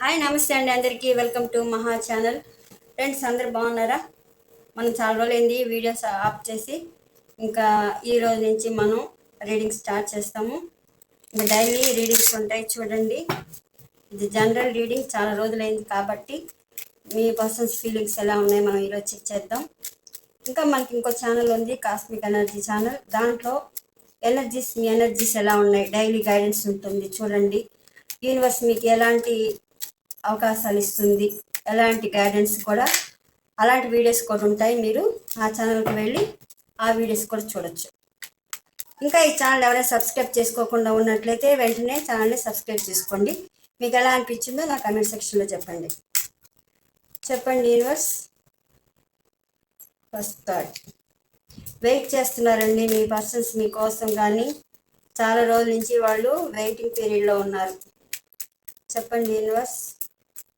Hi నమస్తే అండి అందరికీ. Welcome to Maha channel friends అందరు బాగున్నారా? మనం చాలా రోజులైంది వీడియోస్ ఆఫ్ చేసి. ఇంకా ఈ రోజు నుంచి మనం రీడింగ్ స్టార్ట్ చేస్తాము. ఇంకా డైలీ రీడింగ్స్ ఉంటాయి చూడండి. ఇది జనరల్ రీడింగ్ చాలా రోజులైంది కాబట్టి మీ పర్సన్స్ ఫీలింగ్స్ ఎలా ఉన్నాయి మనం ఈరోజు చెక్ చేద్దాం. ఇంకా మనకి ఇంకో ఛానల్ ఉంది కాస్మిక్ ఎనర్జీ ఛానల్ దాంట్లో ఎనర్జీస్ మీ ఎనర్జీస్ ఎలా ఉన్నాయి? డైలీ గైడెన్స్ ఉంటుంది చూడండి. యూనివర్స్ మీకు ఎలాంటి అవకాశాలు ఇస్తుంది ఎలాంటి గైడెన్స్ కూడా అలాంటి వీడియోస్ కూడా ఉంటాయి. మీరు ఆ ఛానల్కి వెళ్ళి ఆ వీడియోస్ కూడా చూడొచ్చు. ఇంకా ఈ ఛానల్ ఎవరైనా సబ్స్క్రైబ్ చేసుకోకుండా ఉన్నట్లయితే వెంటనే ఛానల్ని సబ్స్క్రైబ్ చేసుకోండి. మీకు ఎలా అనిపించిందో నా కమెంట్ సెక్షన్లో చెప్పండి. చెప్పండి యూనివర్స్ ఫస్ట్ థాట్ వెయిట్ చేస్తున్నారండి మీ పర్సన్స్ మీకోసం కానీ చాలా రోజుల నుంచి వాళ్ళు వెయిటింగ్ పీరియడ్లో ఉన్నారు. చెప్పండి యూనివర్స్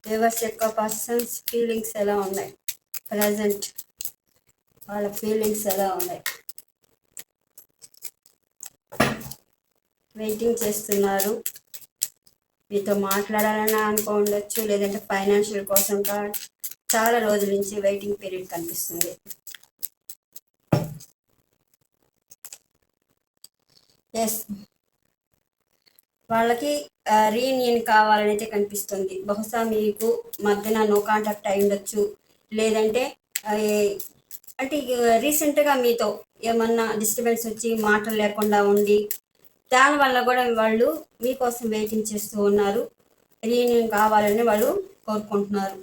యూనివర్స్ యొక్క పర్సన్స్ ఫీలింగ్స్ ఎలా ఉన్నాయి? ప్రజెంట్ వాళ్ళ ఫీలింగ్స్ ఎలా ఉన్నాయి? వెయిటింగ్ చేస్తున్నారు. మీతో మాట్లాడాలని అనుకోండొచ్చు లేదంటే ఫైనాన్షియల్ కోసం కా చాలా రోజుల నుంచి వెయిటింగ్ పీరియడ్ కనిపిస్తుంది. ఎస్ వాళ్ళకి రీయూనియన్ కావాలనైతే కనిపిస్తుంది. బహుశా మీకు మధ్యన నో కాంటాక్ట్ అయి ఉండొచ్చు. లేదంటే అంటే రీసెంట్గా మీతో ఏమన్నా డిస్టర్బెన్స్ వచ్చి మాటలు లేకుండా ఉండి దానివల్ల కూడా వాళ్ళు మీకోసం వెయిటింగ్ చేస్తూ ఉన్నారు. రీయూనియన్ కావాలని వాళ్ళు కోరుకుంటున్నారు.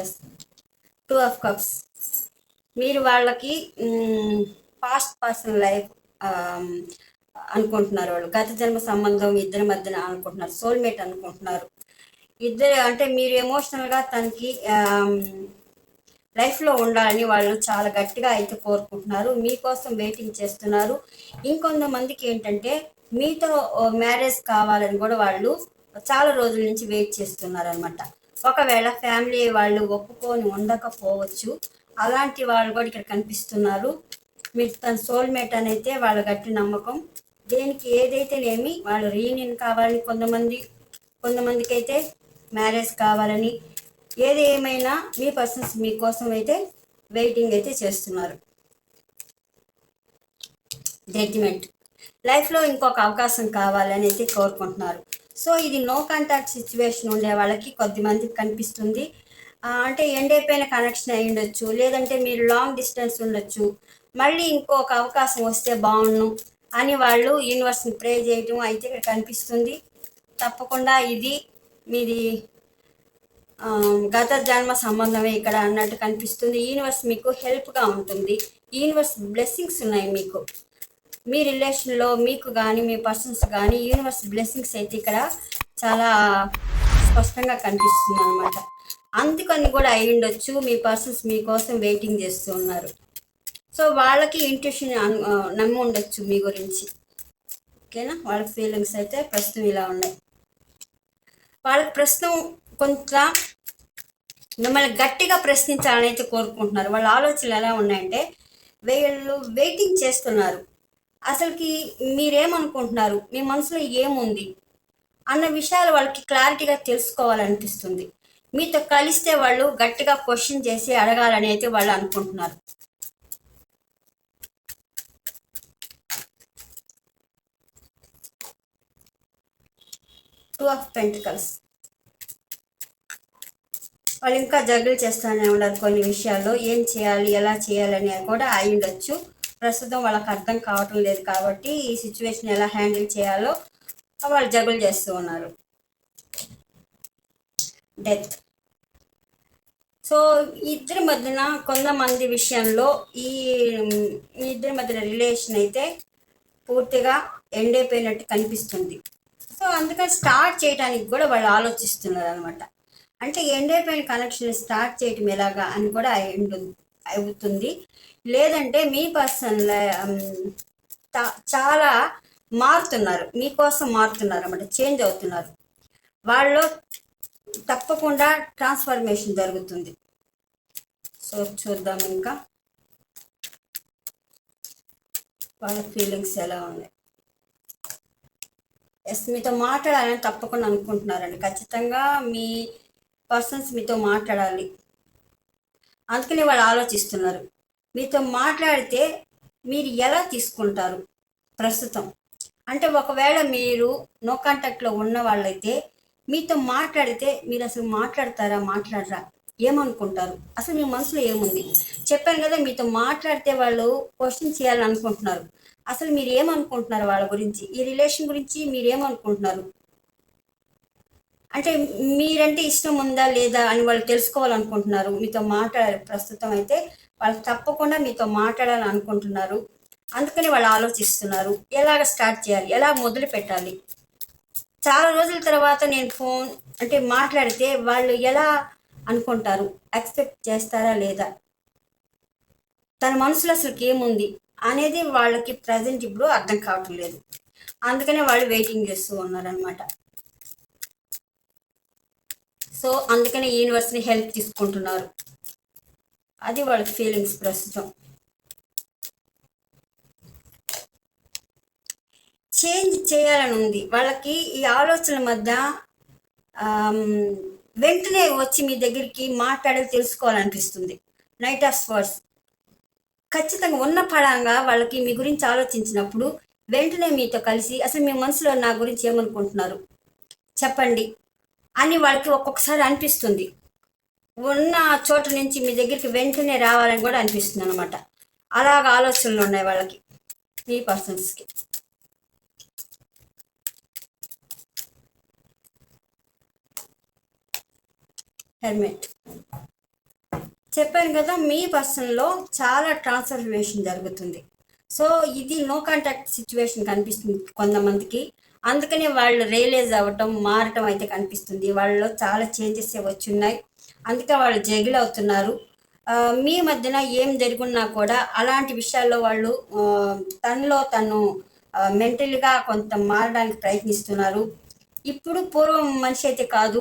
ఎస్ టూ ఆఫ్ కప్స్ మీరు వాళ్ళకి పాస్ట్ పర్సనల్ లైఫ్ అనుకుంటున్నారు వాళ్ళు. గత జన్మ సంబంధం ఇద్దరి మధ్యన అనుకుంటున్నారు. సోల్మేట్ అనుకుంటున్నారు. ఇద్దరు అంటే మీరు ఎమోషనల్గా తనకి లైఫ్లో ఉండాలని వాళ్ళు చాలా గట్టిగా అయితే కోరుకుంటున్నారు. మీకోసం వెయిటింగ్ చేస్తున్నారు. ఇంకొంతమందికి ఏంటంటే మీతో మ్యారేజ్ కావాలని కూడా వాళ్ళు చాలా రోజుల నుంచి వెయిట్ చేస్తున్నారు అనమాట ఒకవేళ ఫ్యామిలీ వాళ్ళు ఒప్పుకొని ఉండకపోవచ్చు. అలాంటి వాళ్ళు కూడా ఇక్కడ కనిపిస్తున్నారు. మీరు తన సోల్మేట్ అని అయితే వాళ్ళ గట్టి నమ్మకం. దేనికి ఏదైతేనేమి వాళ్ళు రీయూనియన్ కావాలని కొంతమంది కొంతమందికి అయితే మ్యారేజ్ కావాలని ఏది ఏమైనా మీ పర్సన్స్ మీకోసం అయితే వెయిటింగ్ అయితే చేస్తున్నారు. జడ్జిమెంట్ లైఫ్లో ఇంకొక అవకాశం కావాలని అయితే కోరుకుంటున్నారు. సో ఇది నో కాంటాక్ట్ సిచ్యువేషన్ ఉండే వాళ్ళకి కొద్దిమందికి కనిపిస్తుంది. అంటే ఎండ్ అయిపోయిన కనెక్షన్ అయి ఉండొచ్చు. లేదంటే మీరు లాంగ్ డిస్టెన్స్ ఉండొచ్చు. మళ్ళీ ఇంకొక అవకాశం వస్తే బాగుండు. అని వాళ్ళు యూనివర్స్ని ప్రే చేయటం అయితే ఇక్కడ కనిపిస్తుంది. తప్పకుండా ఇది మీది గత జన్మ సంబంధమే ఇక్కడ అన్నట్టు కనిపిస్తుంది. యూనివర్స్ మీకు హెల్ప్గా ఉంటుంది. యూనివర్స్ బ్లెస్సింగ్స్ ఉన్నాయి మీకు. మీ రిలేషన్లో మీకు కానీ మీ పర్సన్స్ కానీ యూనివర్స్ బ్లెస్సింగ్స్ అయితే ఇక్కడ చాలా స్పష్టంగా కనిపిస్తుంది అనమాట అందుకని కూడా అయి ఉండొచ్చు. మీ పర్సన్స్ మీకోసం వెయిటింగ్ చేస్తూ ఉన్నారు. సో వాళ్ళకి ఇంట్యూషన్ నమ్మి ఉండొచ్చు మీ గురించి. ఓకేనా? వాళ్ళ ఫీలింగ్స్ అయితే ప్రస్తుతం ఇలా ఉన్నాయి. వాళ్ళకి ప్రస్తుతం కొంత మిమ్మల్ని గట్టిగా ప్రశ్నించాలని అయితే కోరుకుంటున్నారు. వాళ్ళ ఆలోచనలు ఎలా ఉన్నాయంటే వీళ్ళు వెయిటింగ్ చేస్తున్నారు. అసలుకి మీరేమనుకుంటున్నారు? మీ మనసులో ఏముంది? అన్న విషయాలు వాళ్ళకి క్లారిటీగా తెలుసుకోవాలనిపిస్తుంది. మీతో కలిస్తే వాళ్ళు గట్టిగా క్వశ్చన్ చేసి అడగాలని అయితే వాళ్ళు అనుకుంటున్నారు. టూ ఆఫ్ పెంటికల్స్ వాళ్ళు ఇంకా జగ్గులు చేస్తూనే ఉన్నారు కొన్ని విషయాల్లో. ఏం చేయాలి ఎలా చేయాలి అనేది కూడా అయి ఉండొచ్చు. ప్రస్తుతం వాళ్ళకి అర్థం కావటం లేదు కాబట్టి ఈ సిచ్యువేషన్ ఎలా హ్యాండిల్ చేయాలో వాళ్ళు జగులు చేస్తూ ఉన్నారు. డెత్ సో ఇద్దరి మధ్యన కొంతమంది విషయంలో ఈ ఈ ఇద్దరి మధ్యన రిలేషన్ అయితే పూర్తిగా ఎండ్ అయిపోయినట్టు కనిపిస్తుంది. సో అందుకని స్టార్ట్ చేయడానికి కూడా వాళ్ళు ఆలోచిస్తున్నారు అనమాట అంటే ఎండ్ అయిపోయిన కనెక్షన్ స్టార్ట్ చేయటం ఎలాగా అని కూడా అవుతుంది. లేదంటే మీ పర్సన్ చాలా మారుతున్నారు. మీకోసం మారుతున్నారు అనమాట చేంజ్ అవుతున్నారు. వాళ్ళు తప్పకుండా ట్రాన్స్ఫర్మేషన్ జరుగుతుంది. సో చూద్దాం ఇంకా వాళ్ళ ఫీలింగ్స్ ఎలా ఉన్నాయి. ఎస్ మీతో మాట్లాడాలని తప్పకుండా అనుకుంటున్నారండి. ఖచ్చితంగా మీ పర్సన్స్ మీతో మాట్లాడాలి. అందుకని వాళ్ళు ఆలోచిస్తున్నారు. మీతో మాట్లాడితే మీరు ఎలా తీసుకుంటారు? ప్రస్తుతం. అంటే ఒకవేళ మీరు నో కాంటాక్ట్లో ఉన్న వాళ్ళైతే మీతో మాట్లాడితే మీరు అసలు మాట్లాడతారా మాట్లాడరా? ఏమనుకుంటారు? అసలు మీ మనసులో ఏముంది? చెప్పాను కదా మీతో మాట్లాడితే వాళ్ళు క్వశ్చన్ చేయాలని అనుకుంటున్నారు. అసలు మీరు ఏమనుకుంటున్నారు వాళ్ళ గురించి? ఈ రిలేషన్ గురించి మీరు ఏమనుకుంటున్నారు అంటే మీరంటే ఇష్టం ఉందా లేదా అని వాళ్ళు తెలుసుకోవాలనుకుంటున్నారు. మీతో మాట్లాడారు ప్రస్తుతం అయితే వాళ్ళు తప్పకుండా మీతో మాట్లాడాలని అనుకుంటున్నారు. అందుకని వాళ్ళు ఆలోచిస్తున్నారు. ఎలాగ స్టార్ట్ చేయాలి? ఎలా మొదలు పెట్టాలి? చాలా రోజుల తర్వాత నేను ఫోన్ అంటే మాట్లాడితే వాళ్ళు ఎలా అనుకుంటారు? యాక్సెప్ట్ చేస్తారా లేదా? తన మనసులో అసలు ఏముంది అనేది వాళ్ళకి ప్రజెంట్ ఇప్పుడు అర్థం కావటం లేదు. అందుకనే వాళ్ళు వెయిటింగ్ చేస్తూ ఉన్నారనమాట సో అందుకనే యూనివర్స్ని హెల్ప్ తీసుకుంటున్నారు. అది వాళ్ళ ఫీలింగ్స్ ప్రస్తుతం. చేంజ్ చేయాలని ఉంది. వాళ్ళకి ఈ ఆలోచనల మధ్య వెంటనే వచ్చి మీ దగ్గరికి మాట్లాడి తెలుసుకోవాలనిపిస్తుంది. నైట్ ఆఫ్ స్వర్డ్స్ ఖచ్చితంగా ఉన్న పడంగా వాళ్ళకి మీ గురించి ఆలోచించినప్పుడు వెంటనే మీతో కలిసి అసలు మీ మనసులో నా గురించి ఏమనుకుంటున్నారు? చెప్పండి. అని వాళ్ళకి ఒక్కొక్కసారి అనిపిస్తుంది. ఉన్న చోట నుంచి మీ దగ్గరికి వెంటనే రావాలని కూడా అనిపిస్తుంది అనమాట అలాగ ఆలోచనలు ఉన్నాయి వాళ్ళకి. మీ పర్సన్స్కి హెల్మెట్ చెప్పాను కదా మీ పర్సన్లో చాలా ట్రాన్స్ఫర్మేషన్ జరుగుతుంది. సో ఇది నో కాంటాక్ట్ సిచ్యువేషన్ కనిపిస్తుంది కొంతమందికి. అందుకనే వాళ్ళు రియలైజ్ అవ్వటం మారటం అయితే కనిపిస్తుంది. వాళ్ళలో చాలా చేంజెస్ వచ్చి ఉన్నాయి. అందుకే వాళ్ళు జగిల్ అవుతున్నారు. మీ మధ్యన ఏం జరుగున్నా కూడా అలాంటి విషయాల్లో వాళ్ళు తనలో తను మెంటల్గా కొంత మారడానికి ప్రయత్నిస్తున్నారు. ఇప్పుడు పూర్వం మనిషి అయితే కాదు.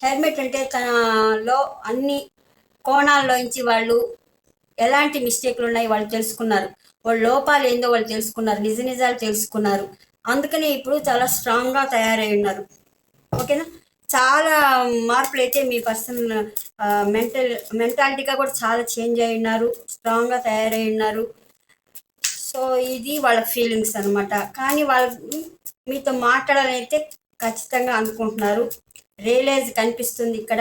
హెల్మెట్ అంటే తనలో అన్ని కోణాల్లోంచి వాళ్ళు ఎలాంటి మిస్టేక్లు ఉన్నాయి వాళ్ళు తెలుసుకున్నారు. వాళ్ళ లోపాలు ఏందో వాళ్ళు తెలుసుకున్నారు. నిజ నిజాలు తెలుసుకున్నారు. అందుకనే ఇప్పుడు చాలా స్ట్రాంగ్గా తయారై ఉన్నారు. ఓకేనా? చాలా మార్పులు అయితే మీ పర్సన్ మెంటల్ మెంటాలిటీగా కూడా చాలా చేంజ్ అయి ఉన్నారు. స్ట్రాంగ్గా తయారై ఉన్నారు. సో ఇది వాళ్ళ ఫీలింగ్స్ అనమాట కానీ వాళ్ళు మీతో మాట్లాడాలని అయితే ఖచ్చితంగా అనుకుంటున్నారు. రియలైజ్ కనిపిస్తుంది ఇక్కడ.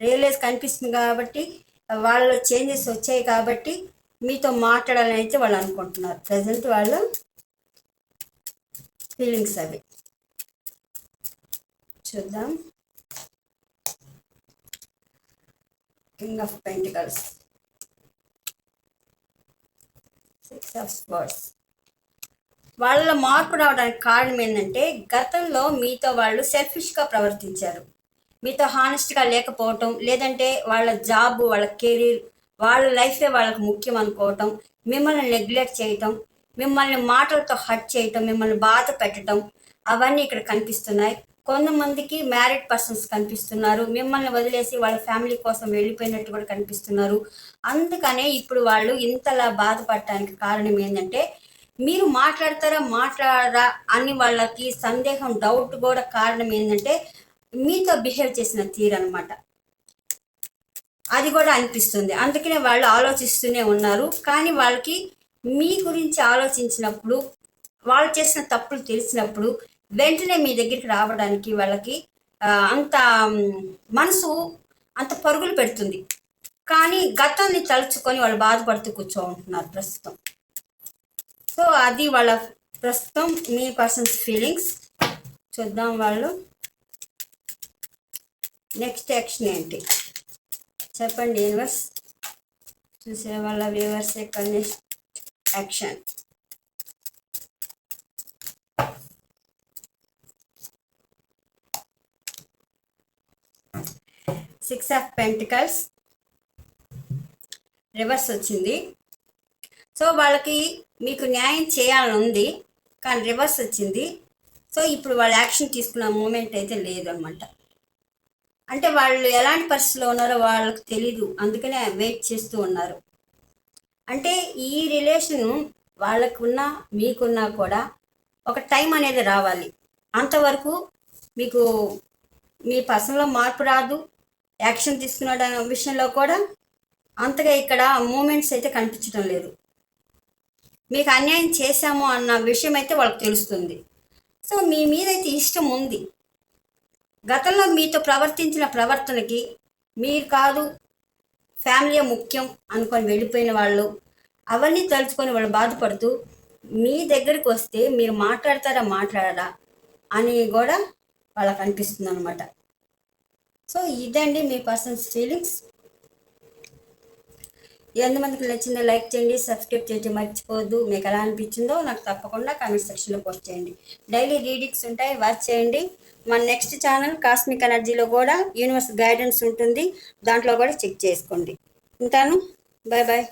రియలైజ్ కనిపిస్తుంది కాబట్టి వాళ్ళలో చేంజెస్ వచ్చాయి కాబట్టి మీతో మాట్లాడాలని అయితే వాళ్ళు అనుకుంటున్నారు. ప్రజెంట్ వాళ్ళు ఫీలింగ్స్ అవి. చూద్దాం. King of pentacles six of swords వాళ్ళ మార్పు రావడానికి కారణం ఏంటంటే గతంలో మీతో వాళ్ళు సెల్ఫిష్గా ప్రవర్తించారు. మీతో హానెస్ట్గా లేకపోవటం లేదంటే వాళ్ళ జాబ్ వాళ్ళ కెరీర్ వాళ్ళ లైఫే వాళ్ళకి ముఖ్యం అనుకోవటం మిమ్మల్ని నెగ్లెక్ట్ చేయటం మిమ్మల్ని మాటలతో హట్ చేయటం మిమ్మల్ని బాధ పెట్టడం అవన్నీ ఇక్కడ కనిపిస్తున్నాయి. కొంతమందికి మ్యారీడ్ పర్సన్స్ కనిపిస్తున్నారు. మిమ్మల్ని వదిలేసి వాళ్ళ ఫ్యామిలీ కోసం వెళ్ళిపోయినట్టు కూడా కనిపిస్తున్నారు. అందుకనే ఇప్పుడు వాళ్ళు ఇంతలా బాధపడటానికి కారణం ఏంటంటే మీరు మాట్లాడతారా మాట్లాడరా అని వాళ్ళకి సందేహం డౌట్ కూడా కారణం ఏంటంటే మీతో బిహేవ్ చేసిన తీరు అనమాట అది కూడా అనిపిస్తుంది. అందుకనే వాళ్ళు ఆలోచిస్తూనే ఉన్నారు. కానీ వాళ్ళకి మీ గురించి ఆలోచించినప్పుడు వాళ్ళు చేసిన తప్పులు తెలిసినప్పుడు వెంటనే మీ దగ్గరికి రావడానికి వాళ్ళకి అంత మనసు అంత పరుగులు పెడుతుంది. కానీ గతాన్ని తలుచుకొని వాళ్ళు బాధపడుతూ కూర్చో ఉంటున్నారు ప్రస్తుతం. సో అది వాళ్ళ ప్రస్తుతం మీ పర్సన్స్ ఫీలింగ్స్. చూద్దాం వాళ్ళు. నెక్స్ట్ యాక్షన్ ఏంటి? చెప్పండి యూనివర్స్ చూసే వాళ్ళ వ్యూవర్స్ యొక్క next action six of pentacles reverse వచ్చింది. సో వాళ్ళకి మీకు న్యాయం చేయాలని ఉంది కానీ రివర్స్ వచ్చింది. సో ఇప్పుడు వాళ్ళు యాక్షన్ తీసుకున్న మూమెంట్ అయితే లేదనమాట అంటే వాళ్ళు ఎలాంటి పరిస్థితిలో ఉన్నారో వాళ్ళకి తెలీదు. అందుకనే వెయిట్ చేస్తూ ఉన్నారు. అంటే ఈ రిలేషన్ వాళ్ళకున్నా మీకున్నా కూడా ఒక టైం అనేది రావాలి. అంతవరకు మీకు మీ పర్సన్లో మార్పు రాదు. యాక్షన్ తీసుకున్న విషయంలో కూడా అంతగా ఇక్కడ మూమెంట్స్ అయితే కనిపించడం లేదు. మీకు అన్యాయం చేశాము అన్న విషయం అయితే వాళ్ళకి తెలుస్తుంది. సో మీ మీద అయితే ఇష్టం ఉంది. గతంలో మీతో ప్రవర్తించిన ప్రవర్తనకి మీరు కాదు ఫ్యామిలీ ముఖ్యం అనుకొని వెళ్ళిపోయిన వాళ్ళు అవన్నీ తలుచుకొని వాళ్ళు బాధపడుతూ మీ దగ్గరికి వస్తే మీరు మాట్లాడతారా మాట్లాడరా అని కూడా వాళ్ళకి అనిపిస్తుంది అనమాట సో ఇదండి మీ పర్సన్స్ ఫీలింగ్స్ ఎంతమందికి నచ్చిందో లైక్ చేయండి సబ్స్క్రైబ్ చేయడం మర్చిపోవద్దు. మీకు ఎలా అనిపించిందో నాకు తప్పకుండా కామెంట్ సెక్షన్లో పోస్ట్ చేయండి. డైలీ రీడింగ్స్ ఉంటాయి వాచ్ చేయండి. మన నెక్స్ట్ ఛానల్ కాస్మిక్ ఎనర్జీలో కూడా యూనివర్స్ గైడెన్స్ ఉంటుంది. దాంట్లో కూడా చెక్ చేసుకోండి. ఉంటాను. Bye bye